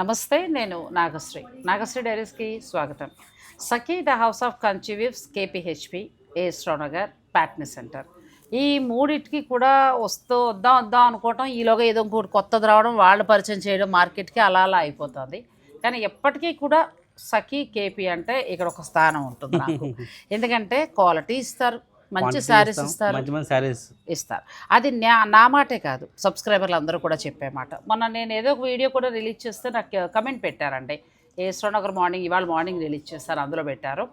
నమస్తే నేను నాగశ్రీ. నాగశ్రీ డైరీస్కి స్వాగతం. సఖీ ద హౌస్ ఆఫ్ కన్చివివ్స్ కేపీహెచ్పి ఏస్ట్రోనగర్ ప్యాట్నీ సెంటర్. ఈ మూడిటికి కూడా వస్తూ వద్దాం వద్దాం అనుకోవటం ఈలోగా ఏదో ఇంకోటి కొత్తది రావడం వాళ్ళు పరిచయం చేయడం మార్కెట్కి అలా అలా అయిపోతుంది. కానీ ఎప్పటికీ కూడా సఖీ కేపీ అంటే ఇక్కడ ఒక స్థానం ఉంటుంది నాకు. ఎందుకంటే క్వాలిటీ ఇస్తారు మంచి శారీస్ ఇస్తారు. మంచి మంచి శారీస్ ఇస్తారు. అది నా నా మాటే కాదు. సబ్స్క్రైబర్లు అందరూ కూడా చెప్పే మాట. మొన్న నేను ఏదో ఒక వీడియో కూడా రిలీజ్ చేస్తే నాకు కమెంట్ పెట్టారండి. ఏ నగర్ మార్నింగ్ ఇవాళ మార్నింగ్ రిలీజ్ చేస్తారు అందులో పెట్టారు.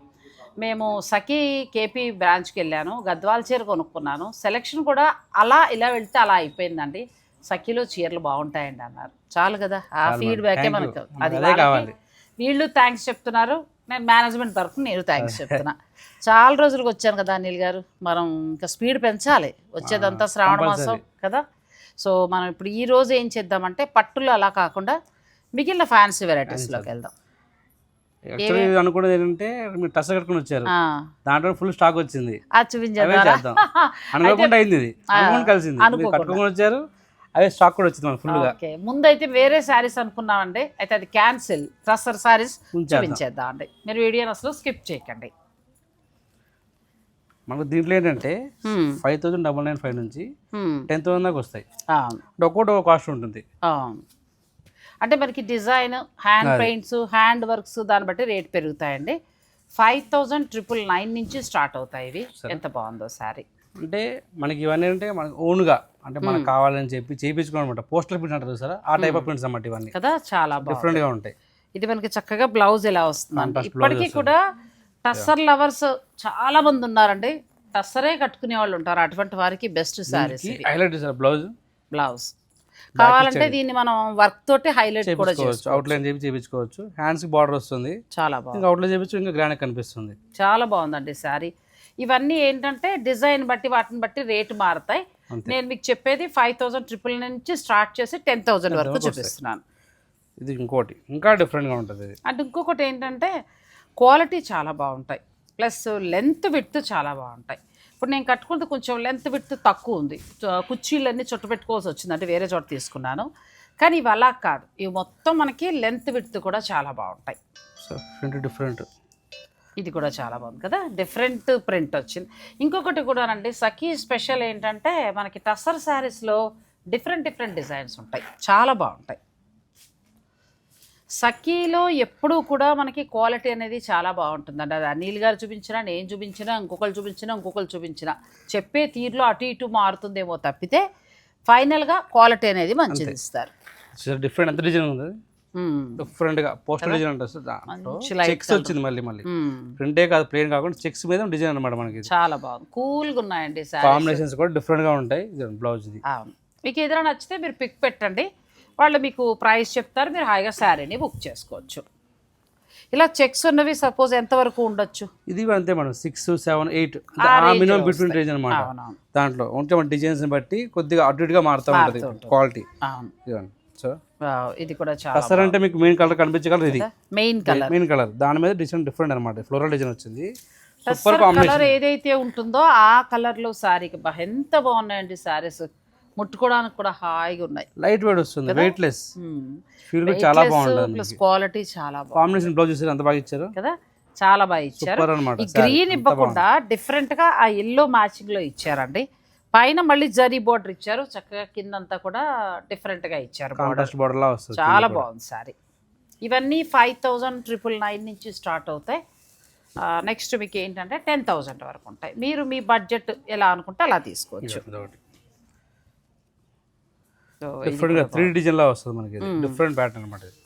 మేము సఖీ కేపీ బ్రాంచ్కి వెళ్ళాను గద్వాల చీర కొనుక్కున్నాను. సెలెక్షన్ కూడా అలా ఇలా వెళ్తే అలా అయిపోయిందండి. సఖీలో చీరలు బాగుంటాయండి అన్నారు. చాలు కదా ఆ. ఫీడ్బ్యాకే. మనకు. అది. వీళ్ళు థ్యాంక్స్ చెప్తున్నారు. నేను మేనేజ్మెంట్ తరఫున నేను థ్యాంక్స్ చెప్తున్నా. చాలా రోజులకు వచ్చాను కదా అనిల్ గారు. మనం ఇంకా స్పీడ్ పెంచాలి. వచ్చేదంతా శ్రావణ మాసం. కదా. సో మనం ఇప్పుడు ఈ రోజు ఏం చేద్దామంటే పట్టులు అలా కాకుండా మిగిలిన ఫ్యాన్సీ వెరైటీస్లోకి వెళ్దాం. యాక్చువల్లీ అనుకున్నది ఏంటంటే మీరు టస్ కట్టుకుని వచ్చారు. దాంట్లో ఫుల్ స్టాక్ వచ్చింది. అనుకోకుండా అయింది ఇది. అనుకోకుండా కలిసింది. కట్టుకుని వచ్చారు. అవే స్టాక్ కూడా వచ్చింది మనకు ఫుల్గా ఓకే. ముందైతే వేరే శారీస్ అనుకున్నామండి. అయితే అది క్యాన్సిల్ ట్రస్సర్ శారీస్. చూపించేద్దాం అండి మీరు వీడియోని అసలు స్కిప్ చేయకండి. మనకు దీంట్లో ఏంటంటే five thousand double nine five నుంచి టెన్ థౌసండ్ దాకా వస్తాయి. ఒక్కోటి ఒక కాస్ట్ ఉంటుంది. అంటే మనకి design hand paints hand works దాన్ని బట్టి రేట్ పెరుగుతాయండి. ఫైవ్ థౌజండ్ ట్రిపుల్ నైన్ నుంచి స్టార్ట్ అవుతాయి ఇవి. ఎంత బాగుందో శారీ. అంటే మనకి ఇవన్నీ అంటే మనకి ఓన్గా అంటే మనకు కావాలని చెప్పి చేయించుకోవడం అనమాట పోస్టర్ ప్రింట్ అంటారు సార్ ఆ టైప్ ఆఫ్ ప్రింట్స్ అన్నమాట ఇవన్నీ. కదా చాలా డిఫరెంట్గా ఉంటాయి. ఇది మనకి చక్కగా బ్లౌజ్ ఎలా Contrast ఇప్పటికీ కూడా టస్సర్ లవర్స్ చాలా మంది ఉన్నారండి. టస్సరే కట్టుకునే వాళ్ళు ఉంటారు. అటువంటి వారికి బెస్ట్ ఇవి. Highlight sir blouse? బ్లౌజ్. కావాలంటే దీన్ని మనం వర్క్ తోటి హైలైట్ కూడా చేయించుకోవచ్చు చేసుకోవచ్చు. అవుట్లైన్ చేసి చేయించుకోవచ్చు హ్యాండ్స్కి బార్డర్ వస్తుంది. చాలా బాగుంది. ఇంకా అవుట్లైన్ చేయించు ఇంకా గ్రాండ్ కనిపిస్తుంది. చాలా బాగుందండి శారీ. ఇవన్నీ ఏంటంటే డిజైన్ బట్టి వాటిని బట్టి రేటు మారుతాయి. నేను మీకు చెప్పేది ఫైవ్ థౌసండ్ ట్రిపుల్ నుంచి స్టార్ట్ చేసి టెన్ థౌసండ్ వరకు చూపిస్తున్నాను. ఇది ఇంకోటి ఇంకా డిఫరెంట్గా ఉంటుంది అండ్ ఇంకొకటి ఏంటంటే క్వాలిటీ చాలా బాగుంటాయి. ప్లస్ లెంత్ విడ్త్ చాలా బాగుంటాయి. ఇప్పుడు నేను కట్టుకుంటే కొంచెం లెంత్ విడ్త్ తక్కువ ఉంది. కుర్చీలన్నీ చుట్టు పెట్టుకోవాల్సి వచ్చింది. అంటే వేరే చోట తీసుకున్నాను. కానీ ఇవి అలా కాదు. ఇవి మొత్తం మనకి లెంత్ విడ్త్ కూడా చాలా బాగుంటాయి. డిఫరెంట్ ఇది కూడా చాలా బాగుంది కదా. డిఫరెంట్ ప్రింట్ వచ్చింది. ఇంకొకటి కూడానండి సఖీ స్పెషల్ ఏంటంటే మనకి టస్సర్ శారీస్లో డిఫరెంట్ డిఫరెంట్ డిజైన్స్ ఉంటాయి. చాలా బాగుంటాయి. సఖీలో ఎప్పుడూ కూడా మనకి క్వాలిటీ అనేది చాలా బాగుంటుందండి. అది అనిల్ గారు చూపించినా నేను చూపించినా ఇంకొకరు చూపించినా ఇంకొకరు చూపించినా. చెప్పే తీరులో అటు ఇటు మారుతుందేమో తప్పితే ఫైనల్గా క్వాలిటీ అనేది మంచిది ఇస్తారు. డిఫరెంట్ ఎంత డిజైన్ ఉంది? మ్మ్. డిఫరెంట్గా పోస్టర్ డిజైన్ అంటే చెక్స్ వచ్చింది మళ్ళీ మళ్ళీ. మ్మ్. ప్రింటే కాదు ప్లేన్ కాకుండా చెక్స్ మీద డిజైన్ అనమాట మనకి చాలా బాగుంది. కూల్గా ఉన్నాయండి శారీ కాంబినేషన్స్ కూడా డిఫరెంట్గా ఉంటాయి బ్లౌజ్ ఇది మీకు ఏదైనా నచ్చితే మీరు పిక్ పెట్టండి. వాళ్ళు మీకు ప్రైస్ చెప్తారు మీరు హాయిగా శారీని బుక్ చేసుకోవచ్చు. ఇలా చెక్స్ ఉన్నవి సపోజ్ ఎంతవరకు ఉండొచ్చు? ఇది అంతే madam six seven eight minimum between. Range అనమాట దాంట్లో ఉంటే మన డిజైన్స్ బట్టి కొద్దిగా అటు ఇటుగా మారుతూ ఉంటుంది క్వాలిటీ అవును. ఇది కూడా చాలా కసర్ అంటే మీకు మెయిన్ కలర్ కనిపించే కలర్ ఇది మెయిన్ కలర్ మెయిన్ కలర్ దాని మీద డిజైన్ డిఫరెంట్ అనమాట ఫ్లోరల్ డిజైన్ వచ్చింది. సూపర్ కలర్ ఏదైతే ఉంటుందో ఆ కలర్లో శారీకి బా ఎంత బాగున్నాయండి శారీస్ ముట్టుకోవడానికి కూడా హాయిగా ఉన్నాయి. లైట్ వెయిట్ వస్తుంది వెయిట్ లెస్ ఫీల్ చాలా బాగుంటుంది ప్లస్ క్వాలిటీ చాలా కాంబినేషన్ బ్లౌజ్ చూసారు ఎంత బాగా ఇచ్చారు. కదా? చాలా బాగా ఇచ్చారు. గ్రీన్ ఇవ్వకుండా డిఫరెంట్గా ఆ ఎల్లో మ్యాచింగ్లో ఇచ్చారండి. పైన మళ్ళీ జరీ బోర్డర్ ఇచ్చారు. చక్కగా కిందంతా కూడా డిఫరెంట్గా ఇచ్చారు. కాంట్రాస్ట్ వస్తుంది చాలా బాగుంది సారీ. ఇవన్నీ ఫైవ్ థౌజండ్ ట్రిపుల్ నైన్ నుంచి స్టార్ట్ అవుతాయి. నెక్స్ట్ మీకు ఏంటంటే టెన్ థౌజండ్ వరకు ఉంటాయి. మీరు మీ బడ్జెట్ ఎలా అనుకుంటే అలా తీసుకోవచ్చు. త్రీ వస్తుంది మనకి డిఫరెంట్ ప్యాటర్న్ అనమాట ఇది.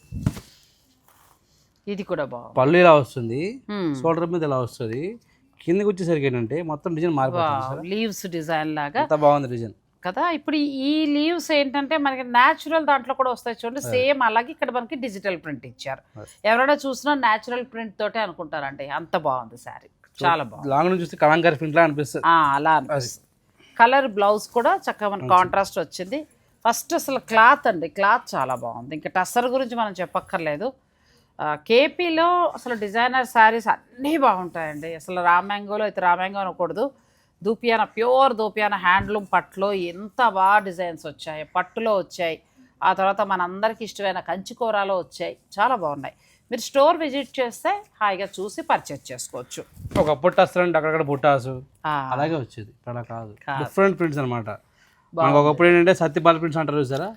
కూడా బాగుంది. పళ్ళు ఇలా వస్తుంది. Hmm. షోల్డర్ మీద ఇలా వస్తుంది. కిందకి వచ్చేసరికి ఏంటంటే మొత్తం డిజైన్ మారిపోతుంది లీవ్స్ డిజైన్ లాగా. ఎంత బాగుంది డిజైన్. కదా ఇప్పుడు ఈ లీవ్స్ ఏంటంటే మనకి న్యాచురల్ దాంట్లో కూడా వస్తాయి చూడండి. సేమ్ అలాగే ఇక్కడ మనకి డిజిటల్ ప్రింట్ ఇచ్చారు. ఎవరైనా చూసినా న్యాచురల్ ప్రింట్ తోటే అనుకుంటారండి. అంత బాగుంది శారీ చాలా బాగుంది. లాంగ్ నుంచి చూస్తే కలంకారీ ప్రింట్ లా అనిపిస్తుంది. అలా కలర్ బ్లౌజ్ కూడా చక్కగా మనకి కాంట్రాస్ట్ వచ్చింది. ఫస్ట్ అసలు క్లాత్ అండి. క్లాత్ చాలా బాగుంది. ఇంకా టస్సర్ గురించి మనం చెప్పక్కర్లేదు. కేపీలో అసలు డిజైనర్ శారీస్ అన్నీ బాగుంటాయండి. అసలు రామ్యాంగోలో అయితే రామ్యాంగో అనకూడదు. దూపియాన ప్యూర్ దూపియాన హ్యాండ్లూమ్ పట్టులో ఎంత బాగా డిజైన్స్ వచ్చాయి. పట్టులో వచ్చాయి. ఆ తర్వాత మనందరికి ఇష్టమైన కంచి కూరలు వచ్చాయి. చాలా బాగున్నాయి. మీరు స్టోర్ విజిట్ చేస్తే హాయిగా చూసి పర్చేజ్ చేసుకోవచ్చు. ఒకప్పుడు టస్ అంటే అక్కడక్కడ బుట్టాసు. అలాగే వచ్చేది. ఇక్కడ కాదు. డిఫరెంట్ ప్రింట్స్ అనమాట మనకు ఒకప్పుడు ఏంటంటే సత్యపాల ప్రింట్స్ అంటారు చూసారా?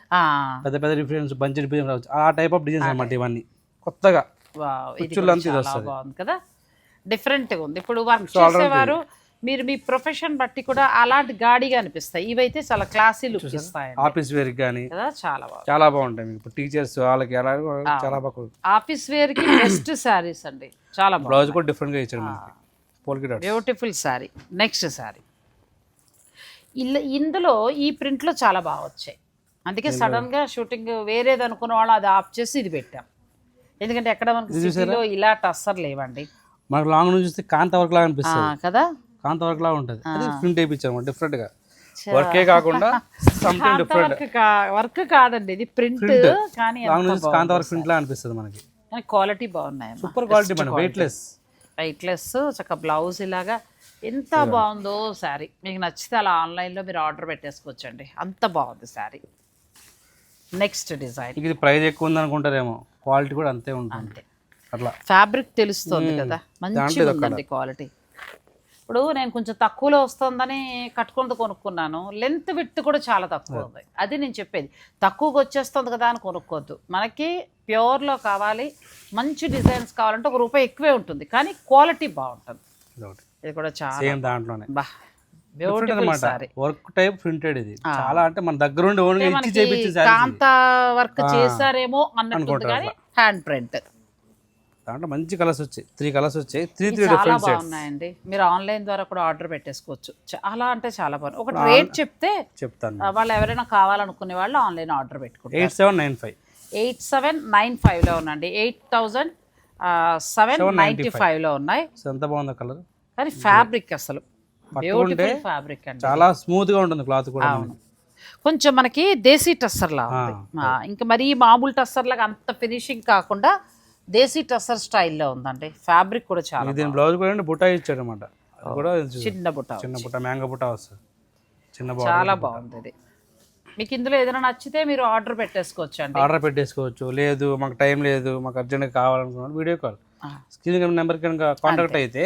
పెద్ద పెద్ద డిఫరెన్స్ బంచి డిఫరెన్స్ ఆ టైప్ ఆఫ్ డిజైన్స్ అనమాట ఇవన్నీ. కొత్తగా. బాగుంది కదా? డిఫరెంట్గా ఉంది. ఇప్పుడు వర్క్ చేసేవారు మీరు మీ ప్రొఫెషన్ బట్టి కూడా అలాంటి గాడిగా అనిపిస్తాయి. ఇవైతే చాలా క్లాసీ లుక్ ఇస్తాయి ఆఫీస్ వేర్కి కానీ చాలా బాగుంది. చాలా బాగుంటాయి మీకు. ఇప్పుడు టీచర్స్ వాళ్ళకి అలా చాలా బాగా ఆఫీస్ వేర్కి బెస్ట్ శారీస్ అండి. చాలా బాగుంది. బ్లౌజ్ కూడా మనకి. Polka dots beautiful sari next ఇలా ఇందులో ఈ ప్రింట్లో చాలా బాగా వచ్చాయి. అందుకే సడన్గా షూటింగ్ వేరేది అనుకున్న వాళ్ళు అది ఆఫ్ చేసి ఇది పెట్టాం. ఎందుకంటే ఎక్కడ మనకి సిటీలో ఇలా టస్సర్ లేవండి. మనకు లాంగ్ నుంచి చూస్తే కాంత వర్క్ లాగా అనిపిస్తుంది. కదా? కాంత వర్క్ లాగా ఉంటుంది. అది ప్రింట్ వేయించాము డిఫరెంట్గా. వర్కే కాకుండా సంథింగ్ డిఫరెంట్ వర్క్ కాదండి ఇది ప్రింట్ కానీ లాంగ్ నుంచి కాంత వర్క్ ప్రింట్ లాగా అనిపిస్తుంది మనకి. క్వాలిటీ బాగున్నాయి super quality madam weightless weightless చక్క బ్లౌజ్ ఇలాగా ఎంత బాగుందో శారీ. మీకు నచ్చితే అలా ఆన్లైన్లో మీరు ఆర్డర్ పెట్టేసుకోవచ్చండి. అంత బాగుంది శారీ. నెక్స్ట్ డిజైన్ ఇది ప్రైస్ ఎక్కువ ఉంది అనుకుంటారేమో క్వాలిటీ కూడా అంతే ఉంటుంది. అట్లా. ఫ్యాబ్రిక్ తెలుస్తుంది కదా. మంచిగా ఉందండి క్వాలిటీ. ఇప్పుడు నేను కొంచెం తక్కువలో వస్తుందని కట్టుకున్నది కొనుక్కున్నాను. లెంత్ విత్ కూడా చాలా తక్కువ ఉంది. అది నేను చెప్పేది. తక్కువగా వచ్చేస్తుంది కదా అని కొనుక్కోవద్దు. మనకి ప్యూర్లో కావాలి మంచి డిజైన్స్ కావాలంటే ఒక రూపాయి ఎక్కువే ఉంటుంది. కానీ క్వాలిటీ బాగుంటుంది. ఇది కూడా చాలా దాంట్లోనే. బా. అనమాట సారీ. వర్క్ టైప్ ప్రింటెడ్ ఇది. చాలా అంటే మన దగ్గర ఉండి ఓన్గా ఇచ్చి కాంత వర్క్ చేశారేమో అన్నట్టుంది కానీ హ్యాండ్ ప్రింట్ దాంట్లో మంచి కలర్స్ వచ్చాయి. త్రీ కలర్స్ వచ్చాయి. త్రీ త్రీ డిఫరెంట్ బాగున్నాయండి. మీరు ఆన్లైన్ ద్వారా కూడా ఆర్డర్ పెట్టేసుకోవచ్చు. చాలా అంటే చాలా బాగుంది ఒక రేట్ చెప్తే చెప్తాను. వాళ్ళు ఎవరైనా కావాలనుకునే వాళ్ళు ఆన్లైన్ ఆర్డర్ పెట్టుకుంటారు. Eight seven nine five eight seven nine ఫైవ్లో ఉందండి. ఎయిట్ థౌజండ్ సెవెన్ నైంటీ ఫైవ్లో ఉన్నాయి. ఎంత బాగుంది కలర్? కానీ ఫ్యాబ్రిక్ అసలు. బ్యూటిఫుల్ ఫ్యాబ్రిక్ చాలా స్మూత్గా ఉంటుంది క్లాత్ కూడా. కొంచెం మనకి దేశీ టస్సర్ లా ఉంది. ఆ, ఇంకా మరీ మామూలు టస్సర్ లాగా అంత ఫినిషింగ్ కాకుండా దేశీ టస్సర్ స్టైల్లో ఉందండి. ఫ్యాబ్రిక్ కూడా చాలా దీని బ్లౌజ్ కూడా బుటా ఇచ్చాడు అనమాట కూడా చిన్న బుట్ట చిన్న బుట్ట మ్యాంగో బుట్ట వస్తుంది. చిన్న చాలా బాగుంది ఇది. మీకు ఇందులో ఏదైనా నచ్చితే మీరు ఆర్డర్ పెట్టేసుకోవచ్చు అండి ఆర్డర్ పెట్టేసుకోవచ్చు. లేదు మాకు టైం లేదు మాకు అర్జెంట్గా కావాలనుకున్నాను వీడియో కాల్. స్క్రీన్ నెంబర్ కనుక కాంటాక్ట్ అయితే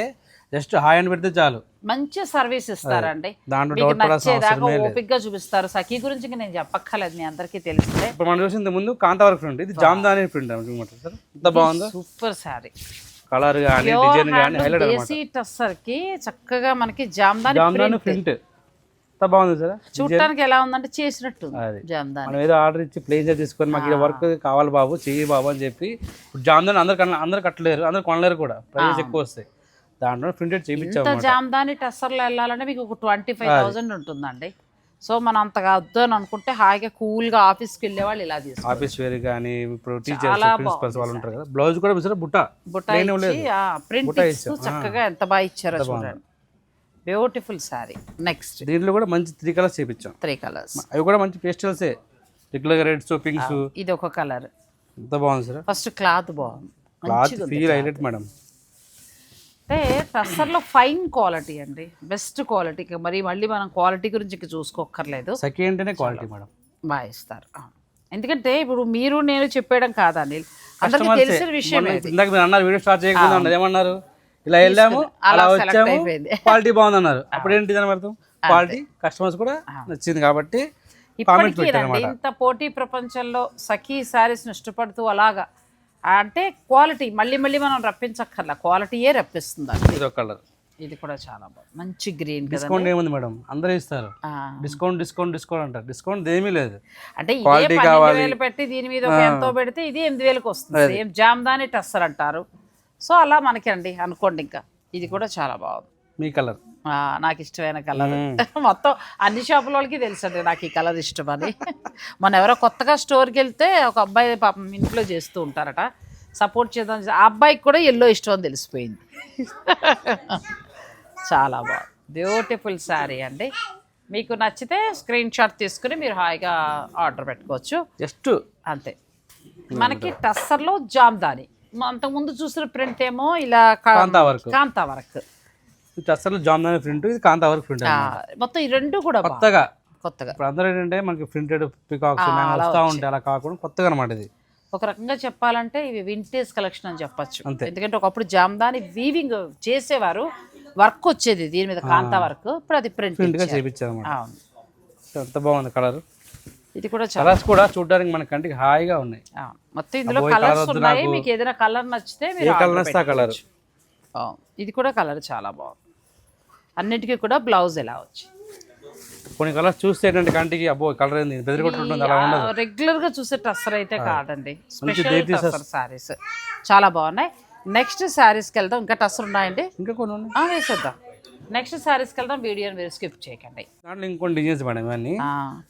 జస్ట్ హాయ్ అని పెడితే చాలు. మంచి సర్వీస్ ఇస్తారండి. నచ్చేదాకా లేదు. ఓపిక్గా చూపిస్తారు. సఖీ గురించి నేను చెప్పక్కర్లేదు మీ అందరికీ తెలిసిందే ఇప్పుడు మనం చూసింది ముందు కాంతావర్క్ ప్రింట్. ఇది జామ్దాని ప్రింట్ అనమాట సార్. ఎంత బాగుందో. సూపర్ శారీ కలర్ కానీ డిజైన్ కానీ హైలైట్ అనమాట టస్సర్కి చక్కగా మనకి జామ్దాని జామ్దాని ప్రింట్. ఎంత బాగుంది సార్. చూడటానికి ఎలా ఉందంటే చేసినట్టు. జామ్దాని. మనం ఏదో ఆర్డర్ ఇచ్చి ప్లేస్ తీసుకొని మాకు ఈ వర్క్ కావాలి బాబు చెయ్యి బాబు అని చెప్పి. జామ్దాని అందరు అందరు కట్టలేరు అందరు కొనలేరు కూడా. ప్రైస్ ఎక్కువ వస్తాయి. దాంట్లో ప్రింటెడ్ చేయించాము ఇంత జామ్దాని టస్సర్లో వెళ్ళాలంటే మీకు ఒక ట్వంటీ ఫైవ్ థౌసండ్ ఉంటుందండి. సో మనం అంతగా వద్దు అని అనుకుంటే హాయిగా కూల్గా ఆఫీస్కి వెళ్ళే వాళ్ళు ఇలా తీసుకో ఆఫీస్ వేర్ కానీ ఇప్పుడు టీచర్స్ ప్రిన్సిపల్స్ వాళ్ళు ఉంటారు కదా. బ్లౌజ్ కూడా బుట్ట. బుట్ట ప్రింట్ చక్కగా ఎంత బాగా ఇచ్చారో చూడండి. బ్యూటిఫుల్ శారీ నెక్స్ట్ దీంట్లో కూడా మంచి త్రీ కలర్స్ చేయించాం త్రీ కలర్స్ అవి కూడా మంచి పేస్టల్సే రెగ్యులర్ రెడ్స్ పింక్స్ ఇది ఒక కలర్ ఎంత బాగుంది సార్. ఫస్ట్ క్లాత్ బాగుంది. క్లాత్ ఫీల్ హైలైట్ మేడం అంటే టస్సర్లో ఫైన్ క్వాలిటీ అండి. బెస్ట్ క్వాలిటీ మరి మళ్ళీ మనం క్వాలిటీ గురించి చూసుకోక్కర్లేదు. Second quality madam. బాగా ఇస్తారు. ఎందుకంటే ఇప్పుడు మీరు నేను చెప్పేయడం కాదు అనిల్ అందరికీ. తెలిసిన విషయం ఇందాక మీరు అన్నారు వీడియో స్టార్ట్ చేయకుండా ఏమన్నారు? ఇలా వెళ్ళాము అలా వచ్చాము. క్వాలిటీ బాగుంది అన్నారు అప్పుడు ఏంటి దాని అర్థం? క్వాలిటీ కస్టమర్స్ కూడా నచ్చింది కాబట్టి ఇప్పటికీ ఇంత పోటీ ప్రపంచంలో సఖీ శారీస్ని ఇష్టపడుతూ అలాగా అంటే క్వాలిటీ మళ్ళీ మళ్ళీ మనం రప్పించక్కర్లా. క్వాలిటీయే రప్పిస్తుంది ఇది కలర్. ఇది కూడా చాలా బాగుంది. మంచి గ్రీన్ డిస్కౌంట్ ఏముంది మేడం? అందరూ ఇస్తారు. డిస్కౌంట్ డిస్కౌంట్ డిస్కౌంట్ అంటారు. డిస్కౌంట్ ఏమీ లేదు. అంటే ఇదే పన్నెండు. వేలు పెట్టి దీని మీద ఒక ఎంతో పెడితే ఇది ఎనిమిది వేలకు వస్తుంది. సేమ్ జామ్దాని టస్సర్ అంటారు. సో అలా మనకి అండి అనుకోండి ఇంకా. ఇది కూడా చాలా బాగుంది. మీ కలర్? నాకు ఇష్టమైన కలర్. మొత్తం అన్ని షాపుల వాళ్ళకి తెలుసండి నాకు ఈ కలర్ ఇష్టం అని మన ఎవరో కొత్తగా స్టోర్కి వెళ్తే ఒక అబ్బాయి పాపం ఇంట్లో చేస్తూ ఉంటారట. సపోర్ట్ చేద్దాం ఆ అబ్బాయికి కూడా ఎల్లో ఇష్టం అని తెలిసిపోయింది. చాలా బాగుంది బ్యూటిఫుల్ శారీ అండి. మీకు నచ్చితే స్క్రీన్ షాట్ తీసుకుని మీరు హాయిగా ఆర్డర్ పెట్టుకోవచ్చు. జస్ట్ అంతే. మనకి టస్సర్లో జామ్దాని. అంతకుముందు చూసిన ప్రింట్ ఏమో ఇలా కాంతా వర్క్. అసలు జామ్దాని ప్రింట్ ఇది కాంతా వర్క్ ప్రింట్ మొత్తం ఈ రెండు కూడా. కొత్తగా. కొత్తగా. ఇప్పుడు అందరూ ఏంటంటే మనకి ప్రింటెడ్ పికాక్స్ వస్తూ ఉంటాయి అలా కాకుండా కొత్తగా అనమాట ఇది. ఒక రకంగా చెప్పాలంటే ఇవి వింటేజ్ కలెక్షన్ అని చెప్పొచ్చు. అంతే. ఎందుకంటే ఒకప్పుడు జామ్దాని వీవింగ్ చేసేవారు వర్క్ వచ్చేది దీని మీద కాంతా వర్క్ ఇప్పుడు అది ప్రింట్ ప్రింట్గా అవును. ఎంత బాగుంది కలర్ ఇది కూడా చాలా కలర్స్ కూడా చూడడానికి మన కంటికి హాయిగా ఉన్నాయి. మొత్తం ఇందులో కలర్స్ ఉన్నాయి. మీకు ఏదైనా కలర్ నచ్చితే మీరు కలర్ నచ్చితే కలర్. ఇది కూడా కలర్ చాలా బాగుంది. అన్నిటికీ కూడా బ్లౌజ్ ఎలా వచ్చి. కొన్ని కలర్స్ చూస్తే ఏంటంటే కంటికి అబ్బో కలర్ ఏంది? అలా ఉండదు. రెగ్యులర్గా చూసే టస్సర్ అయితే కాదండి. స్పెషల్ టస్సర్ సారీస్ చాలా బాగున్నాయి. నెక్స్ట్ శారీస్కి వెళ్దాం. ఇంకా టస్సర్ ఉన్నాయండి? ఇంకా కొన్ని ఉన్నాయి. వేసేద్దాం. నెక్స్ట్ శారీస్కి వెళ్దాం. వీడియోని మీరు స్కిప్ చేయకండి. దాంట్లో ఇంకొన్ని డిజైన్స్ మేడం ఇవన్నీ.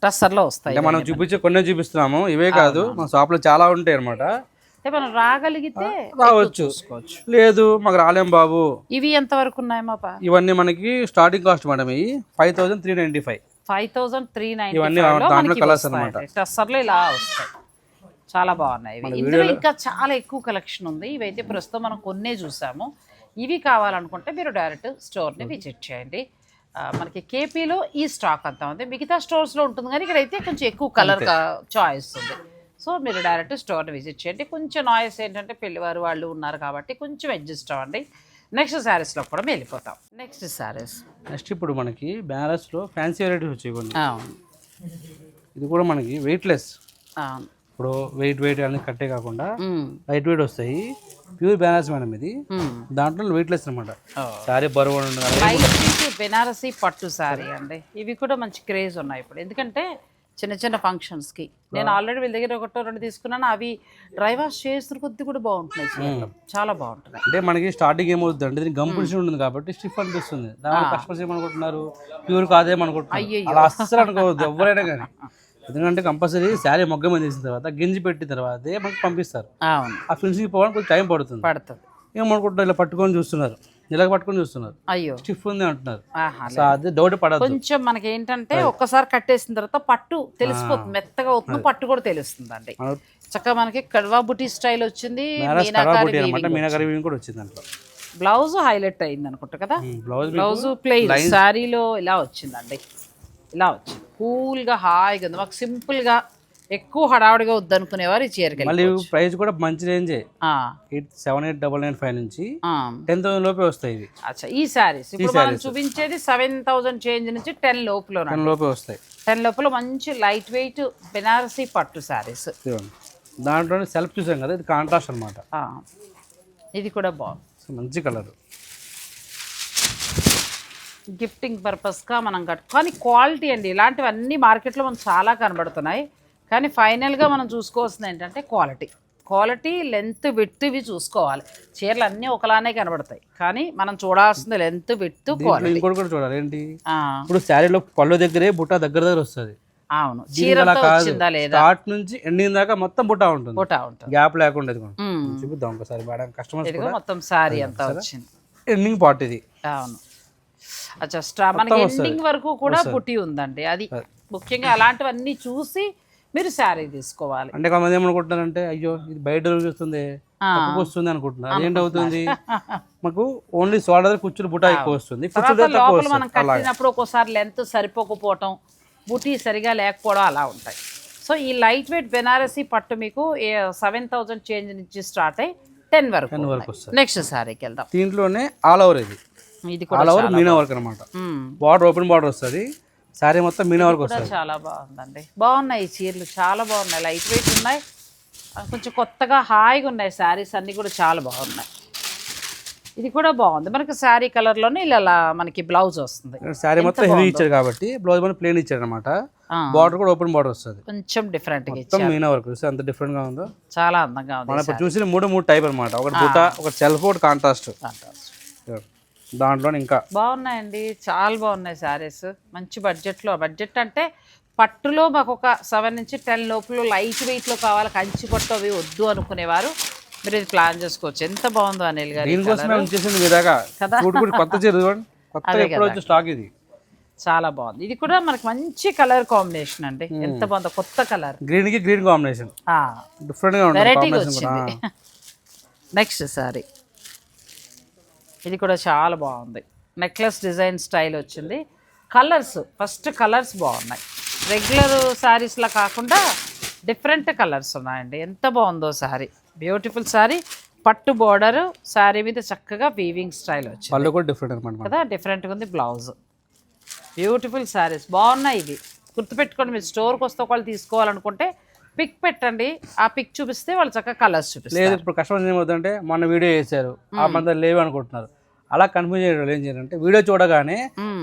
టస్సర్లో వస్తాయి మనం చూపించే కొన్ని చూపిస్తున్నాము. ఇవే కాదు మన షాప్లో చాలా ఉంటాయి అనమాట మనం రాగలిగితే రావచ్చు. చూసుకోవచ్చు లేదు మాకు రాలేం బాబు. ఇవి ఎంత వరకు ఉన్నాయి మా ఇవన్నీ మనకి స్టార్టింగ్ కాస్ట్ మేడం ఇవి five thousand three ninety five five thousand three ఇవన్నీ దాంట్లో colours అన్నమాట. టస్సర్లో ఇలా వస్తాయి. చాలా బాగున్నాయి ఇవి. ఇందులో ఇంకా చాలా ఎక్కువ కలెక్షన్ ఉంది. ఇవైతే ప్రస్తుతం మనం కొన్నే చూసాము. ఇవి కావాలనుకుంటే మీరు డైరెక్ట్ స్టోర్ని విజిట్ చేయండి. మనకి కేపీలో ఈ స్టాక్ అంతా ఉంది. మిగతా స్టోర్స్లో ఉంటుంది. కానీ ఇక్కడైతే కొంచెం ఎక్కువ కలర్ చాయిస్ ఉంది. సో మీరు డైరెక్ట్ స్టోర్ని విజిట్ చేయండి. కొంచెం నాయిస్ ఏంటంటే పెళ్ళివారు వాళ్ళు ఉన్నారు కాబట్టి కొంచెం అడ్జస్ట్ అవ్వండి. నెక్స్ట్ శారీస్లో కూడా మేము వెళ్ళిపోతాం. నెక్స్ట్ శారీస్. నెక్స్ట్ ఇప్పుడు మనకి బెనారస్లో ఫ్యాన్సీ వెరైటీస్ వచ్చాయి కొన్ని ఇది కూడా మనకి వెయిట్లెస్ ఇప్పుడు వెయిట్ వెయిట్ అనేది కట్టే కాకుండా లైట్ వెయిట్ వస్తాయి. ప్యూర్ బెనారస్ మేడం ఇది. దాంట్లో వెయిట్లెస్ అనమాట సారీ బరువు బెనారసీ పట్టు శారీ అండి. ఇవి కూడా మంచి క్రేజ్ ఉన్నాయి ఇప్పుడు. ఎందుకంటే చిన్న చిన్న ఫంక్షన్స్కి నేను ఆల్రెడీ వీళ్ళ దగ్గర ఒకటో రెండు తీసుకున్నాను అవి డ్రై వాష్ చేస్తున్న కొద్ది కూడా బాగుంటున్నాయి చీరలు. చాలా బాగుంటున్నాయి. అంటే మనకి స్టార్టింగ్ ఏమవుతుంది అంటే దీనికి గమ్ పొజిషన్ ఉంటుంది కాబట్టి స్టిఫ్ అనిపిస్తుంది. దాని కస్టమర్స్ ఏమనుకుంటున్నారు? ప్యూర్ కాదేమనుకుంటున్నారు అలా అస్సలు అనుకోవద్దు ఎవరైనా కానీ. ఎందుకంటే కంపల్సరీ శారీ మొగ్గ మీద తీసిన తర్వాత గింజి పెట్టిన తర్వాతే మనకి పంపిస్తారు. అవును. ఆ ఫినిషింగ్ పోవడానికి కొంచెం టైం పడుతుంది. పడుతుంది. ఏమనుకుంటున్నారు? ఇలా పట్టుకొని చూస్తున్నారు. ఇలా పట్టుకొని చూస్తున్నారు. అయ్యో. స్టిఫ్ ఉంది అంటున్నారు. అది డౌట్ పడదు కొంచెం మనకి ఏంటంటే ఒక్కసారి కట్టేసిన తర్వాత పట్టు తెలిసిపోతుంది మెత్తగా అవుతుంది పట్టు కూడా తెలుస్తుందండి. మన చక్కగా మనకి కడవా బుటీ స్టైల్ వచ్చింది మీనాకారి కూడా వచ్చింది దాంట్లో. బ్లౌజ్ హైలైట్ అయింది అనుకుంటా కదా? బ్లౌజ్ బ్లౌజ్ ప్లెయిన్ శారీలో ఇలా వచ్చిందండి. ఇలా వచ్చింది. కూల్గా హాయిగా ఉంది. మాకు సింపుల్గా ఎక్కువ హడావుడిగా వద్దనుకునేవారు ఈ చీరకి మళ్ళీ ప్రైస్ కూడా మంచి రేంజే. Eight seven eight double nine five నుంచి టెన్ థౌసండ్ లోపే వస్తాయి ఇవి. అచ్చా ఈ శారీస్. ఇప్పుడు మనం చూపించేది సెవెన్ థౌజండ్ చేంజ్ నుంచి టెన్ లోపులో టెన్ లోపే వస్తాయి. టెన్ లోపల మంచి లైట్ వెయిట్ బెనారసీ పట్టు ఇదిగోండి. దాంట్లోనే సెల్ఫ్ చూసాం కదా ఇది కాంట్రాస్ట్ అనమాట ఇది కూడా బాగుంది. మంచి కలర్ గిఫ్టింగ్ పర్పస్గా మనం కట్టు కానీ క్వాలిటీ అండి ఇలాంటివన్నీ మార్కెట్లో మనం చాలా కనబడుతున్నాయి. కానీ ఫైనల్గా మనం చూసుకోవాల్సింది ఏంటంటే క్వాలిటీ క్వాలిటీ లెంత్ విత్ ఇవి చూసుకోవాలి. చీరలు అన్నీ ఒకలానే కనబడతాయి. కానీ మనం చూడాల్సింది లెంత్ దీంట్లో క్వాలిటీ ఇంకోటి కూడా చూడాలి. ఏంటి? ఇప్పుడు శారీలో పళ్ళు దగ్గరే బుట్ట దగ్గర దగ్గర వస్తుంది. అవును. కాదు. వచ్చిందా లేదా? స్టార్ట్ నుంచి ఎండింగ్ దాకా మొత్తం బుట్ట ఉంటుంది. ఫోటో ఉంటుంది. గ్యాప్ లేకుండా. చూపిద్దాం ఒకసారి మేడం. కస్టమర్స్ మొత్తం శారీ అంతా వచ్చింది. ఎండింగ్ పార్ట్ ఇది. అవును. అచ్చా మనకి ఎండింగ్ వరకు కూడా పుట్టి ఉందండి. అది ముఖ్యంగా అలాంటివన్నీ చూసి మీరు శారీ తీసుకోవాలి. అంటే కొంతమంది ఏమనుకుంటున్నారంటే అయ్యో ఇది బయట తక్కువ వస్తుంది అనుకుంటున్నారు. అదేంటి అవుతుంది? మాకు ఓన్లీ దగ్గర కూర్చుని బుట్ట ఎక్కువ వస్తుంది. లోపల మనం వస్తుంది కట్టినప్పుడు ఒక్కోసారి లెంత్ సరిపోకపోవటం బుటీ సరిగా లేకపోవడం అలా ఉంటాయి. సో ఈ లైట్ వెయిట్ బెనారసీ పట్టు మీకు సెవెన్ థౌజండ్ చేంజ్ నుంచి స్టార్ట్ అయ్యి టెన్ వరకు వరకు వస్తుంది. నెక్స్ట్ శారీకి వెళ్దాం. దీంట్లోనే ఆల్ ఓవర్ ఇది. ఇది ఆల్ ఓవర్ మీనా వర్క్ అనమాట. బార్డర్ ఓపెన్ బార్డర్ వస్తుంది. శారీ మొత్తం మీనా వర్క్ వస్తుంది. చాలా బాగుందండి. బాగున్నాయి ఈ చీరలు చాలా బాగున్నాయి. లైట్ వెయిట్ ఉన్నాయి కొంచెం కొత్తగా హాయిగా ఉన్నాయి. శారీస్ అన్నీ కూడా చాలా బాగున్నాయి. ఇది కూడా బాగుంది. మనకి శారీ కలర్లోనే ఇలా మనకి బ్లౌజ్ వస్తుంది. శారీ మొత్తం హెవీ ఇచ్చారు కాబట్టి బ్లౌజ్ మన ప్లేన్ ఇచ్చారు అనమాట. బార్డర్ కూడా ఓపెన్ బార్డర్ వస్తుంది. కొంచెం డిఫరెంట్గా మొత్తం మీనా వర్క్. చూస్తే అంత డిఫరెంట్గా ఉందో. చాలా అందంగా ఉంది మనం చూసిన మూడు మూడు టైప్ అనమాట ఒకటి బుట్ట ఒకటి సెల్ఫ్ ఒకటి కాంట్రాస్ట్ దాంట్లో ఇంకా. బాగున్నాయండి. చాలా బాగున్నాయి శారీస్. మంచి బడ్జెట్లో. బడ్జెట్ అంటే పట్టులో మాకు ఒక సెవెన్ నుంచి టెన్ లోపల లైట్ వెయిట్లో కావాలి కంచి పట్టు అవి వద్దు అనుకునేవారు. మీరు ఇది ప్లాన్ చేసుకోవచ్చు. ఎంత బాగుందో అనిల్ గారు దీనికోసమే. ఉంచేసింది మీ దాకా. కొత్త చీర చూడండి. ఎప్పుడు వచ్చే స్టాక్ ఇది. చాలా బాగుంది. ఇది కూడా మనకి మంచి కలర్ కాంబినేషన్ అండి. ఎంత బాగుందో కొత్త కలర్. గ్రీన్కి గ్రీన్ కాంబినేషన్ డిఫరెంట్గా కూడా. వచ్చింది. నెక్స్ట్ సారీ ఇది కూడా చాలా బాగుంది. నెక్లెస్ డిజైన్ స్టైల్ వచ్చింది. కలర్స్ ఫస్ట్ కలర్స్ బాగున్నాయి. రెగ్యులర్ శారీస్లా కాకుండా డిఫరెంట్ కలర్స్ ఉన్నాయండి. ఎంత బాగుందో శారీ బ్యూటిఫుల్ శారీ పట్టు బోర్డర్ శారీ మీద చక్కగా వీవింగ్ స్టైల్ వచ్చింది. పళ్ళు కూడా డిఫరెంట్ అనమాట కదా డిఫరెంట్గా ఉంది బ్లౌజ్ బ్యూటిఫుల్ శారీస్ బాగున్నాయి ఇవి. గుర్తుపెట్టుకోండి మీరు స్టోర్కి వస్తే ఒకళ్ళు తీసుకోవాలనుకుంటే పిక్ పెట్టండి. ఆ పిక్ చూపిస్తే వాళ్ళు చక్కగా కలర్స్ చూపిస్తారు. లేదు ఇప్పుడు కస్టమర్స్ ఏమవుతుందంటే మొన్న వీడియో చేశారు. ఆ మంది లేవు అనుకుంటున్నారు. అలా కన్ఫ్యూజ్ చేయడం ఏం చేయాలంటే వీడియో చూడగానే.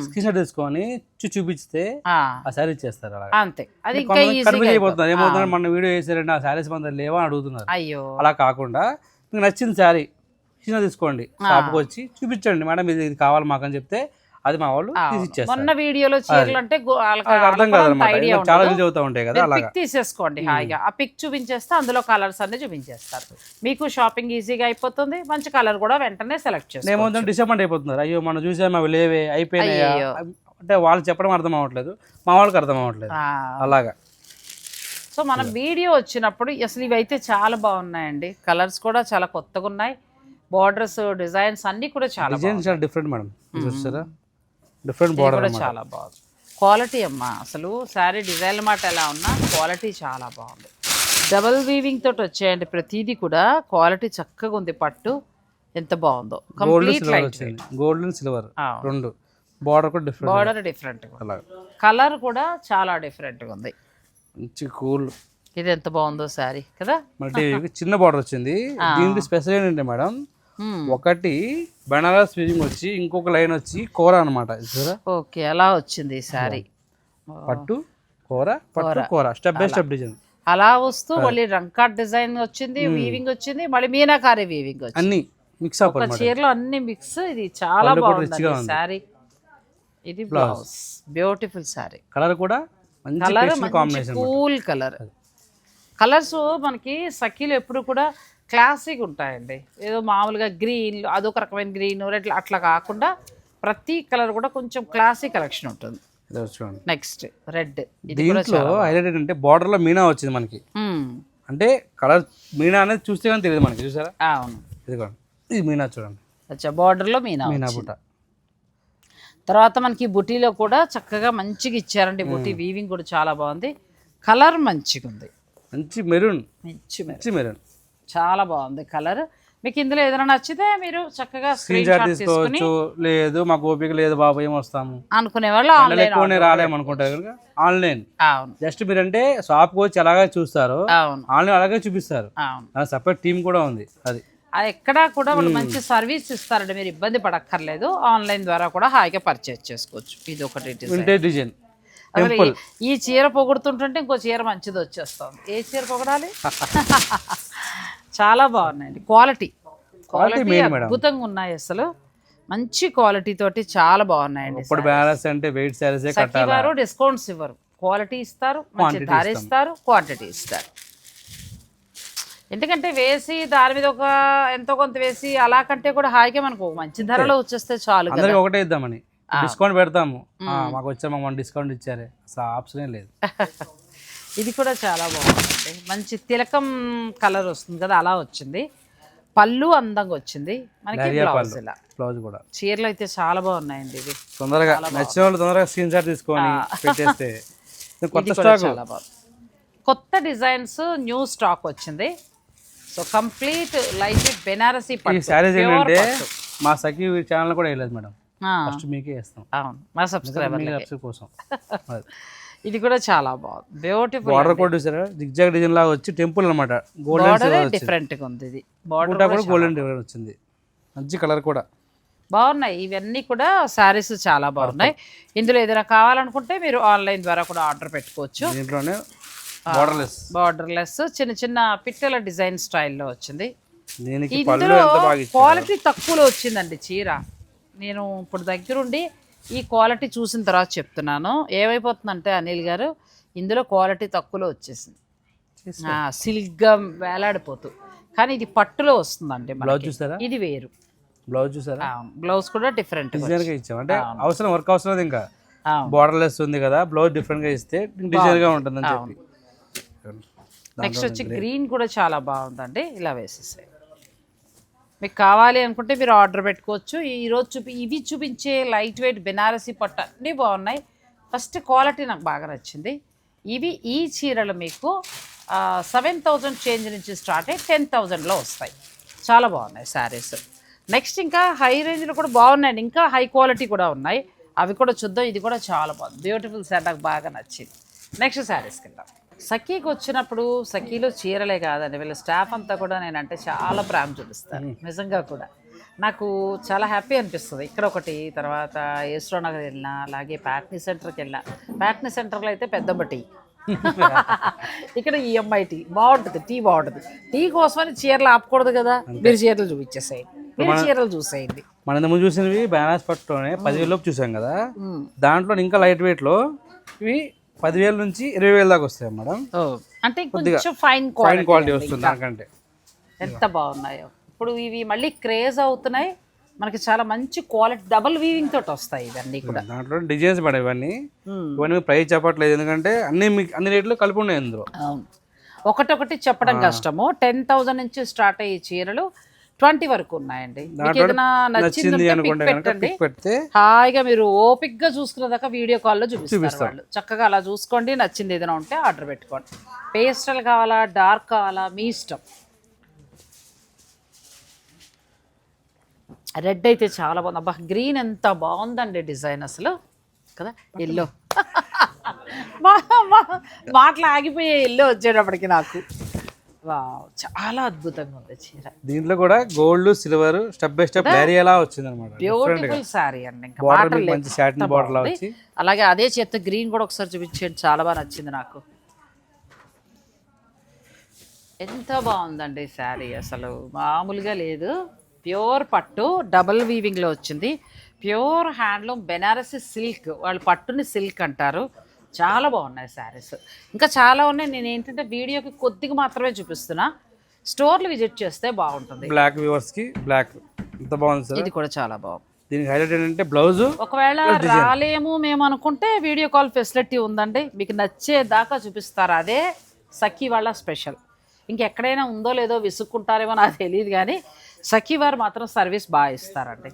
స్క్రీన్ షాట్ తీసుకొని చూపిస్తే ఆ, శారీ ఇచ్చేస్తారు అలా అంతే. అది కన్ఫ్యూజ్ అయిపోతున్నారు. ఏమవుతుందంటే మొన్న వీడియో చేశారంటే ఆ శారీస్ మన లేవా? అని అడుగుతున్నారు. అయ్యో. అలా కాకుండా మీకు నచ్చిన శారీ చిన్న తీసుకోండి. షాప్కి వచ్చి చూపించండి. మేడం ఇది ఇది కావాలి మాకు అని చెప్తే అది మా వాళ్ళు మొన్న వీడియోలో చీరలు అంటే అర్థం కాదనమాట. చాలా యూజ్ అవుతా ఉంటాయి కదా తీసేసుకోండి హాయిగా. ఆ పిక్ చూపించేస్తే అందులో కలర్స్ అన్ని చూపించేస్తారు. మీకు షాపింగ్ ఈజీగా అయిపోతుంది మంచి కలర్ కూడా వెంటనే సెలెక్ట్ చేసుకోండి ఏమవుతుందంటే డిసప్పాయింట్ అయిపోతున్నారు. అయ్యో మనం చూసాము అవి లేవే అయిపోయినాయా. అంటే వాళ్ళు చెప్పడం అర్థం అవ్వట్లేదు మా వాళ్ళకి అర్థం అవ్వట్లేదు. అలాగా. సో మనం వీడియో వచ్చినప్పుడు అసలు ఇవైతే చాలా బాగున్నాయండి. కలర్స్ కూడా చాలా కొత్తగా ఉన్నాయి బార్డర్స్ డిజైన్స్ అన్ని కూడా చాలా డిఫరెంట్ మేడం చూస్తారా డిఫరెంట్ బార్డర్ చాలా బాగుంది. క్వాలిటీ అమ్మా అసలు శారీ డిజైన్ మాట ఎలా ఉన్నా క్వాలిటీ చాలా బాగుంది. డబల్ వీవింగ్ తోటి వచ్చాయండి ప్రతిదీ కూడా క్వాలిటీ చక్కగా ఉంది పట్టు ఎంత బాగుందో. Complete silver light gold and silver రెండు. బార్డర్ కూడా డిఫరెంట్ బార్డర్ డిఫరెంట్ కలర్ కూడా చాలా డిఫరెంట్గా ఉంది. మంచి కూల్ ఇది ఎంత బాగుందో శారీ కదా? మల్టీ చిన్న బార్డర్ వచ్చింది. దీనికి స్పెషల్ ఏంటంటే మేడం. ఒకటి బనారస్ ఫిజింగ్ వచ్చి ఇంకొక లైన్ వచ్చి కూర అనమాట ఓకే అలా వచ్చింది ఈ శారీ పట్టు కూర పట్టు కూర. స్టెప్ బై స్టెప్ డిజైన్ అలా వస్తూ మళ్ళీ రంకాట్ డిజైన్ వచ్చింది వీవింగ్ వచ్చింది మళ్ళీ మీనాకారి వీవింగ్ వచ్చింది. అన్ని మిక్స్ అప్ చీరలో అన్ని మిక్స్ ఇది చాలా బాగుంది. శారీ ఇది బ్లౌజ్ బ్యూటిఫుల్ శారీ కలర్ కూడా మంచి కలర్ కూల్ కలర్ కలర్స్ మనకి సఖీలు ఎప్పుడు కూడా క్లాసిక్ ఉంటాయండి ఏదో మామూలుగా గ్రీన్ అదొక రకమైన గ్రీన్ రెడ్ అట్లా కాకుండా ప్రతి కలర్ కూడా కొంచెం క్లాసిక్ కలెక్షన్ ఉంటుంది. చూడండి. Next red. దీంట్లో హైలైట్ ఏంటంటే బార్డర్లో మీనా వచ్చింది మనకి. అంటే కలర్ మీనా అనేది చూస్తే కానీ తెలియదు మనకి చూసారా? అవును. ఇదిగోండి ఇది మీనా చూడండి. అచ్చా బార్డర్లో మీనా మీనా వచ్చింది. బుట్ట. తర్వాత మనకి బుటీలో కూడా చక్కగా మంచిగా ఇచ్చారండి బుటీ. వీవింగ్ కూడా చాలా బాగుంది. కలర్ మంచిగా ఉంది మంచి మెరూన్. మంచి మరి మంచి మెరూన్. చాలా బాగుంది కలర్. మీకు ఇందులో ఏదైనా నచ్చితే మీరు చక్కగా స్క్రీన్ షాట్ తీసుకోవచ్చు. లేదు మాకు ఓపిక లేదు బాబు ఏం వస్తాము? అనుకునే వాళ్ళు ఆన్లైన్ రాలేము అనుకుంటారు కనుక ఆన్లైన్ అవును. జస్ట్ మీరంటే షాప్కి వచ్చి ఎలాగే చూస్తారు ఆన్లైన్ అలాగే చూపిస్తారు. సపరేట్ టీం కూడా ఉంది అది. అది ఎక్కడా కూడా వాళ్ళు మంచి సర్వీస్ ఇస్తారండి మీరు ఇబ్బంది పడక్కర్లేదు. ఆన్లైన్ ద్వారా కూడా హాయిగా పర్చేజ్ చేసుకోవచ్చు. ఇది ఒకటి డిజైన్ అసలు ఈ- చీర పొగుడుతుంటుంటే ఇంకో చీర మంచిది వచ్చేస్తుంది. ఏ చీర పొగడాలి? చాలా బాగున్నాయండి. Quality quality. అద్భుతంగా ఉన్నాయి అసలు. మంచి క్వాలిటీ తోటి చాలా బాగున్నాయండి ఇప్పుడు బ్యాలెన్స్ అంటే వెయిట్ కట్టాలి? వారు డిస్కౌంట్స్ ఇవ్వరు. క్వాలిటీ ఇస్తారు మంచి ధర ఇస్తారు క్వాంటిటీ ఇస్తారు. ఎందుకంటే వేసి దాని మీద ఒక ఎంతో కొంత వేసి అలా కంటే కూడా హాయిగా మనకు మంచి ధరలో వచ్చేస్తే చాలు ఒకటే ఇద్దామని. డిస్కౌంట్ పెడతాము. మాకు వచ్చా మాకు వన్ డిస్కౌంట్ ఇచ్చారే. అసలు ఆప్షనే లేదు. ఇది కూడా చాలా బాగుందండి. మంచి తిలకం కలర్ వస్తుంది కదా అలా వచ్చింది. పళ్ళు అందంగా వచ్చింది. మనకి బ్లౌజ్ ఇలా. బ్లౌజ్ కూడా. చీరలు అయితే చాలా బాగున్నాయండి ఇవి. తొందరగా నచ్చిన వాళ్ళు తొందరగా స్క్రీన్ షాట్ తీసుకొని పెట్టేస్తే. ఇది కొత్త ఇది స్టాక్ కొత్త డిజైన్స్ న్యూ స్టాక్ వచ్చింది. సో కంప్లీట్ లైట్ బెనారసీ ఈ శారీస్ ఏంటంటే. మా సఖీ ఛానల్ కూడా వేయలేదు మేడం. ఫస్ట్ మీకే అవును. మా సబ్స్క్రైబర్ కోసం. ఇది కూడా చాలా బాగుంది. బ్యూటిఫుల్ బార్డర్ కూడా చూసారా? జిగ్జాగ్ డిజైన్ లాగా వచ్చి టెంపుల్ అనమాట గోల్డెన్ బార్డర్ డిఫరెంట్గా ఉంది ఇది. బార్డర్ కూడా గోల్డెన్ డిజైన్ వచ్చింది. మంచి కలర్ కూడా. బాగున్నాయి. ఇవన్నీ కూడా శారీస్ చాలా బాగున్నాయి. ఇందులో ఏదైనా కావాలనుకుంటే మీరు ఆన్లైన్ ద్వారా కూడా ఆర్డర్ పెట్టుకోవచ్చు. దీంట్లోనే బార్డర్లెస్ బార్డర్లెస్ చిన్న చిన్న పిట్టల డిజైన్ స్టైల్లో వచ్చింది. ఇందులో క్వాలిటీ తక్కువలో వచ్చిందండి చీర. నేను ఇప్పుడు దగ్గరుండి ఈ క్వాలిటీ చూసిన తర్వాత చెప్తున్నాను. ఏమైపోతుందంటే అనిల్ గారు ఇందులో క్వాలిటీ తక్కువలో వచ్చేసింది. సిల్క్గా వేలాడిపోతూ. కానీ ఇది పట్టులో వస్తుందండి బ్లౌజ్. చూసారా? ఇది వేరు. బ్లౌజ్ చూసారా? బ్లౌజ్ కూడా డిఫరెంట్ డిజైన్గా ఇచ్చాం. అంటే అవసరం వర్క్ అవసరం లేదు ఇంకా. అవును. బార్డర్ లెస్ ఉంది కదా బ్లౌజ్ డిఫరెంట్గా ఇస్తే డిజైన్గా ఉంటుందని చెప్పి. నెక్స్ట్ వచ్చి గ్రీన్ కూడా చాలా బాగుందండి. ఇలా వేసేసాయి. మీకు కావాలి అనుకుంటే మీరు ఆర్డర్ పెట్టుకోవచ్చు. ఈరోజు చూపి ఇవి చూపించే లైట్ వెయిట్ బెనారసీ పట్టు అన్నీ బాగున్నాయి. ఫస్ట్ క్వాలిటీ నాకు బాగా నచ్చింది. ఇవి ఈ చీరలు మీకు సెవెన్ థౌజండ్ చేంజ్ నుంచి స్టార్ట్ అయ్యి టెన్ థౌజండ్లో వస్తాయి. చాలా బాగున్నాయి శారీస్. నెక్స్ట్ ఇంకా హై రేంజ్లో కూడా బాగున్నాయండి. ఇంకా హై క్వాలిటీ కూడా ఉన్నాయి. అవి కూడా చూద్దాం. ఇది కూడా చాలా బాగుంది. బ్యూటిఫుల్ శారీ నాకు బాగా నచ్చింది. నెక్స్ట్ శారీస్కి వెళ్దాం సఖీకి వచ్చినప్పుడు సఖీలో చీరలే కాదండి. వీళ్ళ స్టాఫ్ అంతా కూడా నేనంటే చాలా ప్రేమ చూపిస్తాను నిజంగా కూడా. నాకు చాలా హ్యాపీ అనిపిస్తుంది. ఇక్కడ ఒకటి తర్వాత నగర్ వెళ్ళినా అలాగే ప్యాట్నీ సెంటర్కి వెళ్ళినా. ప్యాట్నీ సెంటర్లో అయితే పెద్దమ్మ టీ ఇక్కడ ఈఎంఐ టీ బాగుంటుంది టీ బాగుంటుంది. టీ కోసమని చీరలు ఆపకూడదు కదా. మీరు చీరలు చూపించేసేయండి. మీరు చీరలు చూసేయండి. మన ముందు చూసినవి బనారస్ పట్టులోనే పదివేల లోపు చూసాం కదా. దాంట్లో ఇంకా లైట్ వెయిట్లో ఇవి పదివేల నుంచి ఇరవై వేల దాకా వస్తాయి మేడం. అంటే కొంచెం ఫైన్ ఫైన్ క్వాలిటీ క్వాలిటీ వస్తుంది దానికంటే ఎంత బాగున్నాయో. ఇప్పుడు ఇవి మళ్ళీ క్రేజ్ అవుతున్నాయి. మనకి చాలా మంచి క్వాలిటీ డబుల్ వీవింగ్ తోటి వస్తాయి ఇవన్నీ కూడా. దాంట్లో డిజైన్స్ మేడం ఇవన్నీ. ఇవన్నీ ప్రైస్ చెప్పట్లేదు. ఎందుకంటే అన్ని మీకు అన్ని రేట్లు కలిపి ఉన్నాయి ఇందులో. ఒకటొకటి చెప్పడం కష్టము. టెన్ థౌజండ్ నుంచి స్టార్ట్ అయ్యే చీరలు ట్వంటీ వరకు ఉన్నాయండి. మీకు ఏదైనా నచ్చింది అనుకుంటే పెట్టండి. పెడితే హాయిగా మీరు ఓపిక్గా చూసుకున్న దాకా వీడియో కాల్లో చూపిస్తారు వాళ్ళు. చక్కగా అలా చూసుకోండి నచ్చింది ఏదైనా ఉంటే ఆర్డర్ పెట్టుకోండి. పేస్టల్ కావాలా డార్క్ కావాలా మీ ఇష్టం. రెడ్ అయితే చాలా బాగుంది. అబ్బా గ్రీన్ ఎంత బాగుందండి డిజైన్ అసలు. కదా ఎల్లో. మాటలు ఆగిపోయే ఎల్లో వచ్చేటప్పటికి నాకు. చాలా అద్భుతంగా ఉంది చీర. దీంట్లో కూడా gold silver step by step ఏరియాలా వచ్చింది అనమాట బ్యూటిఫుల్ శారీ అండి. మంచి సాటిన్ బార్డర్ వచ్చి. అలాగే అదే చేత గ్రీన్ కూడా ఒకసారి చూపించండి చాలా బాగా నచ్చింది నాకు. ఎంత బాగుందండి శారీ అసలు. మామూలుగా లేదు. ప్యూర్ పట్టు డబల్ వీవింగ్లో వచ్చింది. ప్యూర్ హ్యాండ్లూమ్ బెనారసి సిల్క్ వాళ్ళు పట్టుని సిల్క్ అంటారు. చాలా బాగున్నాయి శారీస్. ఇంకా చాలా ఉన్నాయి. నేను ఏంటంటే వీడియోకి కొద్దిగా మాత్రమే చూపిస్తున్నా. స్టోర్లు విజిట్ చేస్తే బాగుంటుంది. బ్లాక్ వ్యూవర్స్కి బ్లాక్ ఎంత బాగుంది సార్. ఇది కూడా చాలా బాగుంది. దీనికి హైలైట్ ఏంటంటే బ్లౌజ్ ఒకవేళ రాలేము మేము అనుకుంటే వీడియో కాల్ ఫెసిలిటీ ఉందండి. మీకు నచ్చేదాకా చూపిస్తారు. అదే సఖీ వాళ్ళ స్పెషల్ ఇంకెక్కడైనా ఉందో లేదో విసుక్కుంటారేమో నాకు తెలియదు కానీ సఖీ వారు మాత్రం సర్వీస్ బాగా ఇస్తారండి.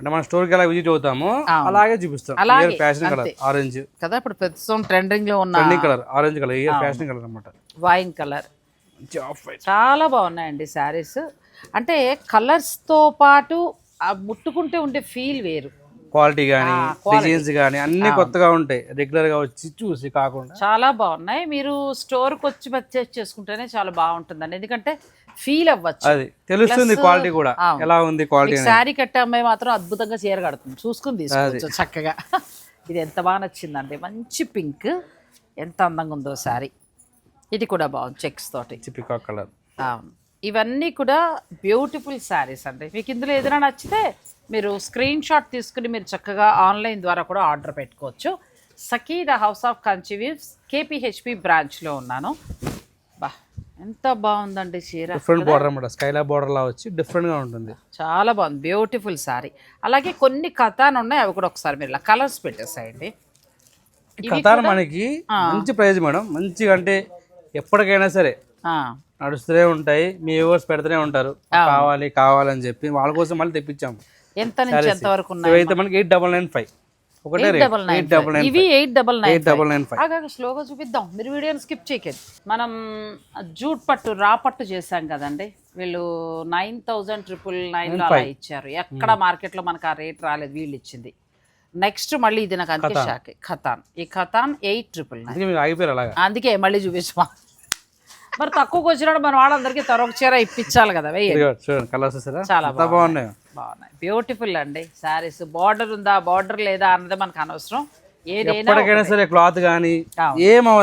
అంటే మన స్టోర్కి ఎలా విజిట్ అవుతాము. అలాగే చూపిస్తాం. అలాగే, ఫ్యాషన్ కలర్. ఆరెంజ్ కదా ఇప్పుడు ప్రస్తుతం ట్రెండింగ్లో ఉన్న trending colour orange colour year fashion colour అనమాట వైన్ కలర్ చాలా బాగున్నాయండి శారీస్. అంటే కలర్స్తో పాటు ఆ ముట్టుకుంటే ఉండే ఫీల్ వేరు. క్వాలిటీ కానీ. డిజైన్స్ కానీ అన్ని కొత్తగా ఉంటాయి. రెగ్యులర్గా వచ్చి చూసి కాకుండా. చాలా బాగున్నాయి. మీరు స్టోర్కి వచ్చి పర్చేస్ చేసుకుంటేనే చాలా బాగుంటుందండి. ఎందుకంటే ఫీల్ అవ్వచ్చు. అది తెలుస్తుంది క్వాలిటీ కూడా. ఎలా ఉంది క్వాలిటీ శారీ కట్టే అమ్మాయి మాత్రం అద్భుతంగా చీర కడుతుంది. చూసుకుని తీసుకోవచ్చు చక్కగా. ఇది ఎంత బాగా నచ్చిందండి మంచి పింక్. ఎంత అందంగా ఉందో శారీ. ఇది కూడా బాగుంది చెక్స్ తోటి. పికాక్ కలర్ అవును. ఇవన్నీ కూడా బ్యూటిఫుల్ శారీస్ అండి. మీకు ఇందులో ఏదైనా నచ్చితే మీరు స్క్రీన్ షాట్ తీసుకుని మీరు చక్కగా ఆన్లైన్ ద్వారా కూడా ఆర్డర్ పెట్టుకోవచ్చు. సకీద హౌస్ ఆఫ్ కన్చివీవ్స్ కేపీహెచ్పి బ్రాంచ్లో ఉన్నాను. ఎంత బాగుందండి చీర. డిఫరెంట్ బార్డర్ అనమాట స్కైలా బార్డర్ లా వచ్చి డిఫరెంట్గా ఉంటుంది. చాలా బాగుంది. బ్యూటిఫుల్ శారీ అలాగే కొన్ని కథాన్ ఉన్నాయి. అవి కూడా ఒకసారి మీరు కలర్స్ పెట్టేసాయండి. కథాన మనకి మంచి ప్రైస్ మేడం. మంచిగా అంటే ఎప్పటికైనా సరే నడుస్తూనే ఉంటాయి. మీ వ్యూవర్స్ పెడుతూనే ఉంటారు. కావాలి కావాలని చెప్పి వాళ్ళ కోసం మళ్ళీ తెప్పించాము. ఎంత నుంచి ఎంత వరకు ఉన్నాయి ఇవైతే మనకి ఎయిట్ డబల్ నైన్ ఫైవ్. ఒకటే నైన్ ఎయిట్ డబల్ నైన్ ఇవి eight double nine eight double nine five ఆగాక స్లోగా చూపిద్దాం. మీరు వీడియోని స్కిప్ చేయకండి. మనం జూట్ పట్టు రా పట్టు చేశాం కదండి. వీళ్ళు నైన్ థౌజండ్ ట్రిపుల్ నైన్లో అలా ఇచ్చారు. ఎక్కడ మార్కెట్లో మనకు ఆ రేట్ రాలేదు వీళ్ళు ఇచ్చింది. నెక్స్ట్ మళ్ళీ ఇది నాకు అందుకే షాక్. ఖతాన్. ఈ ఖతాన్ ఎయిట్ ట్రిపుల్ నైన్ అందుకే మళ్ళీ చూపించమా? మరి తక్కువకి వచ్చినప్పుడు మన వాళ్ళందరికీ తరొక చీర ఇప్పించాలి కదా వెయ్యి. చూడండి కలర్స్ చాలా బాగున్నాయి. బాగున్నాయి. బ్యూటిఫుల్ అండి. శారీస్ బార్డర్ ఉందా? బార్డర్ లేదా అన్నది మనకు అనవసరం. ఎప్పటికైనా సరే క్లాత్ కానీ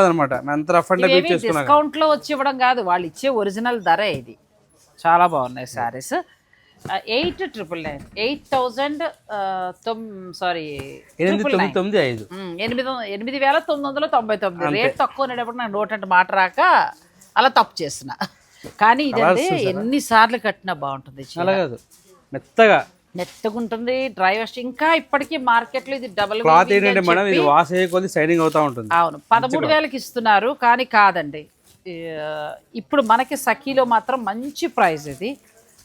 అనమాట ఎంత రఫ్ అండ్ డిస్కౌంట్లో వచ్చి ఇవ్వడం కాదు. వాళ్ళు ఇచ్చే ఒరిజినల్ ధర ఇది. చాలా బాగున్నాయి saris eight triple nine eight thousand sorry ఎనిమిది ఎనిమిది వేల తొమ్మిది వందల తొంభై తొమ్మిది. రేట్ తక్కువ ఉండేటప్పుడు నాకు నోట్ అంటే మాట రాక అలా తప్పు చేసిన కానీ ఇదండి ఎన్నిసార్లు కట్టినా బాగుంటుంది చీర. అలా కాదు. మెత్తగా. మెత్తగా ఉంటుంది డ్రై వాష్. ఇంకా ఇప్పటికీ మార్కెట్లో ఇది డబల్ క్లాత్ ఏంటంటే మేడం ఇది వాష్ అయ్యే కొద్ది సైనింగ్ అవుతా ఉంటుంది. అవును. పదమూడు వేలకి ఇస్తున్నారు కానీ కాదండి. ఇప్పుడు మనకి సఖీలో మాత్రం మంచి ప్రైస్ ఇది.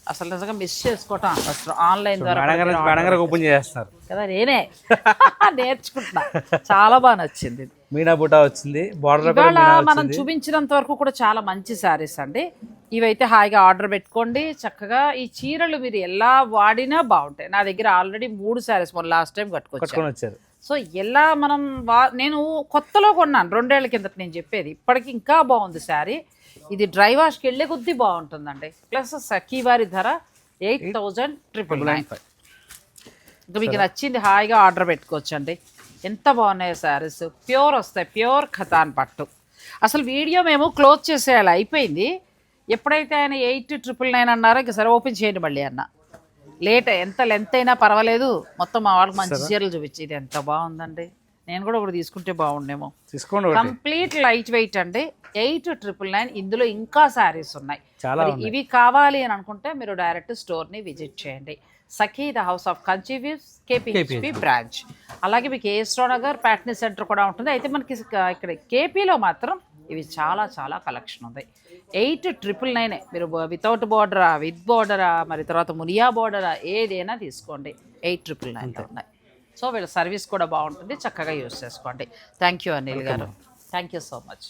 అసలు నిజంగా మిస్ చేసుకోవటం అనవసరం ఆన్లైన్ ద్వారా ఓపెన్ చేస్తున్నారు కదా నేనే. నేర్చుకుంటున్నా. చాలా బాగా నచ్చింది. మీనా బుటా వచ్చింది బార్డర్ మనం చూపించినంత వరకు కూడా చాలా మంచి శారీస్ అండి. ఇవైతే హాయిగా ఆర్డర్ పెట్టుకోండి. చక్కగా ఈ చీరలు మీరు ఎలా వాడినా బాగుంటాయి. నా దగ్గర ఆల్రెడీ మూడు శారీస్ మొన్న లాస్ట్ టైం కట్టుకొని వచ్చారు. సో ఎలా మనం వా నేను కొత్తలో కొన్నాను. రెండేళ్ళ కిందట నేను చెప్పేది. ఇప్పటికి ఇంకా బాగుంది శారీ ఇది డ్రై వాష్కి వెళ్ళే కొద్దీ బాగుంటుందండి. ప్లస్ సఖీ వారి ధర ఎయిట్ థౌజండ్ ట్రిపుల్ నైన్. ఇంకా మీకు నచ్చింది హాయిగా ఆర్డర్ పెట్టుకోవచ్చండి. ఎంత బాగున్నాయి శారీస్. ప్యూర్ వస్తాయి. ప్యూర్ ఖతాన్ పట్టు. అసలు వీడియో మేము క్లోజ్ చేసేయాలి. అయిపోయింది. ఎప్పుడైతే ఆయన ఎయిట్ ట్రిపుల్ నైన్ అన్నారో ఇంకా సరే ఓపెన్ చేయండి మళ్ళీ అన్న. లేట్ ఎంత లెంత్ అయినా పర్వాలేదు. మొత్తం మా వాళ్ళకి మంచి చీరలు చూపించి. ఇది ఎంత బాగుందండి. నేను కూడా ఒకటి తీసుకుంటే బాగుండేమో. తీసుకోండి కంప్లీట్ లైట్ వెయిట్ అండి. ఎయిట్ ట్రిపుల్ నైన్ ఇందులో ఇంకా శారీస్ ఉన్నాయి. చాలా మరి ఇవి కావాలి అని అనుకుంటే మీరు డైరెక్ట్ స్టోర్ని విజిట్ చేయండి. సఖీ ద హౌస్ ఆఫ్ కన్సీవ్యూస్ కేపీహెచ్పి బ్రాంచ్. అలాగే మీకు ఏస్ట్రో నగర్ ప్యాట్నీ సెంటర్ కూడా ఉంటుంది. అయితే మనకి ఇక- ఇక్కడ కేపీలో మాత్రం ఇవి చాలా చాలా కలెక్షన్ ఉంది. ఎయిట్ ట్రిపుల్ నైనే. మీరు వితౌట్ బోర్డరా విత్ బోర్డరా మరి తర్వాత మునియా బోర్డరా ఏదైనా తీసుకోండి. ఎయిట్ ట్రిపుల్ నైన్లో ఉన్నాయి. సో వీళ్ళ సర్వీస్ కూడా బాగుంటుంది. చక్కగా యూస్ చేసుకోండి. థ్యాంక్ యూ అనిల్ గారు. Thank you so much.